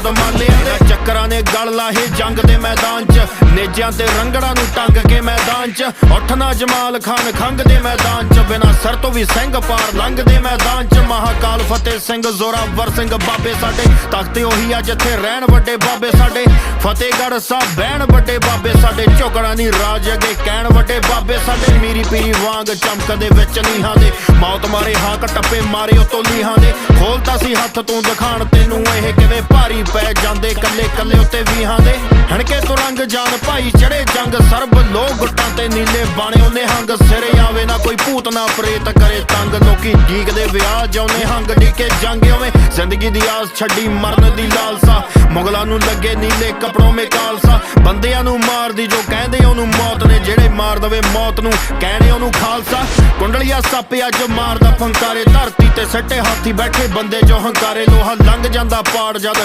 ਮਰਦ ਮਾਲਿਆਂ ਦੇ ਚੱਕਰਾਂ ਨੇ ਗਲ ਲਾਹੇ ਜੰਗ ਦੇ ਮੈਦਾਨ 'ਚ। ਨੇਜਿਆਂ ਤੇ ਰੰਗੜਾਂ ਨੂੰ ਟੰਗ ਕੇ ਮੈਦਾਨ 'ਚ। ਉੱਠਣਾ ਜਮਾਲ ਖਾਨ ਖੰਗ ਦੇ ਮੈਦਾਨ 'ਚ। ਬਿਨਾਂ ਸਰ ਤੋਂ ਵੀ ਸਿੰਘ ਪਾਰ ਲੰਘ ਮੈਦਾਨ 'ਚ। ਮਹਾਕਾਲ ਫਤਿਹ ਸਿੰਘ, ਜ਼ੋਰਾਵਰ ਸਿੰਘ ਬਾਬੇ ਸਾਡੇ। ਤਖ਼ਤ ਉਹੀ ਆ ਜਿੱਥੇ ਰਹਿਣ ਵੱਡੇ ਬਾਬੇ ਸਾਡੇ। ਫਤਿਹਗੜ੍ਹ ਸਾਹਿਬ ਬਹਿਣ ਵੱਡੇ ਬਾਬੇ ਸਾਡੇ। ਝੁਕਣਾ ਨਹੀਂ ਰਾਜ ਅੱਗੇ, ਕਹਿਣ ਵੱਡੇ ਬਾਬੇ ਸਾਡੇ। ਮੀਰੀ ਪੀਰੀ ਵਾਂਗ ਚਮਕਦੇ ਵਿੱਚ ਨੀਹਾਂ ਦੇ। ਮਾਰੇ ਹਾਕ ਟੱਪੇ ਮਾਰੇ, ਉਤੋਂ ਲੀਹਾਂ ਦੇ ਖੋਲਤਾ ਸੀ ਹੱਥ ਤੂੰ ਦਿਖਾਣ, ਤੈਨੂੰ ਇਹ ਕਿਵੇਂ ਭਾਰੀ ਪੈ ਜਾਂਦੇ? ਕੱਲੇ ਕੱਲੇ ਉੱਤੇ ਵੀਹਾਂ ਦੇ ਹਣਕੇ ਤੋਂ ਜਾਨ ਭਾਈ, ਚੜੇ ਜੰਗ ਸਰਬ ਲੋਕ ਗੁੱਟਾਂ ਤੇ ਨੀਲੇ ਬਾਣੇ, ਉਹਨੇ ਹੰਗ ਸਿਰੇ ਆਵੇ, ਨਾ ਕੋਈ ਭੂਤ, ਨਾ ਪ੍ਰੇਤ ਕਰੇ ਤੰਗ। ਲੋਕੀ ਢੀਕ ਦੇ ਵਿਆਹ ਜਾਉਨੇ ਹੰਗ ਢੀਕੇ ਜੰਗ ਓਵੇਂ ਜ਼ਿੰਦਗੀ ਦੀ ਆਸ ਛੱਡੀ ਮਰਨ ਦੀ ਲਾਲਸਾ। ਮੁਗਲਾਂ ਨੂੰ ਲੱਗੇ ਨੀਲੇ ਕਪੜੋਂ ਮੇ ਕਾਲਸਾ। ਬੰਦਿਆਂ ਨੂੰ ਮਾਰਦੀ ਜੋ ਕਹਿੰਦੇ, ਉਹਨੂੰ ਮਾਰ ਦਵੇ ਮੌਤ ਨੂੰ। ਕਹਿਣੇ ਉਹਨੂੰ ਖਾਲਸਾ। ਕੁੰਡਲੀਆ ਸੱਪ ਅੱਜ ਮਾਰਦਾ ਫੰਕਾਰੇ। ਧਰਤੀ ਤੇ ਸੱਟੇ ਹਾਥੀ ਬੈਠੇ ਬੰਦੇ ਜੋ ਹੰਕਾਰੇ। ਲੋਹਾ ਲੰਘ ਜਾਂਦਾ ਪਾੜ ਜਦ।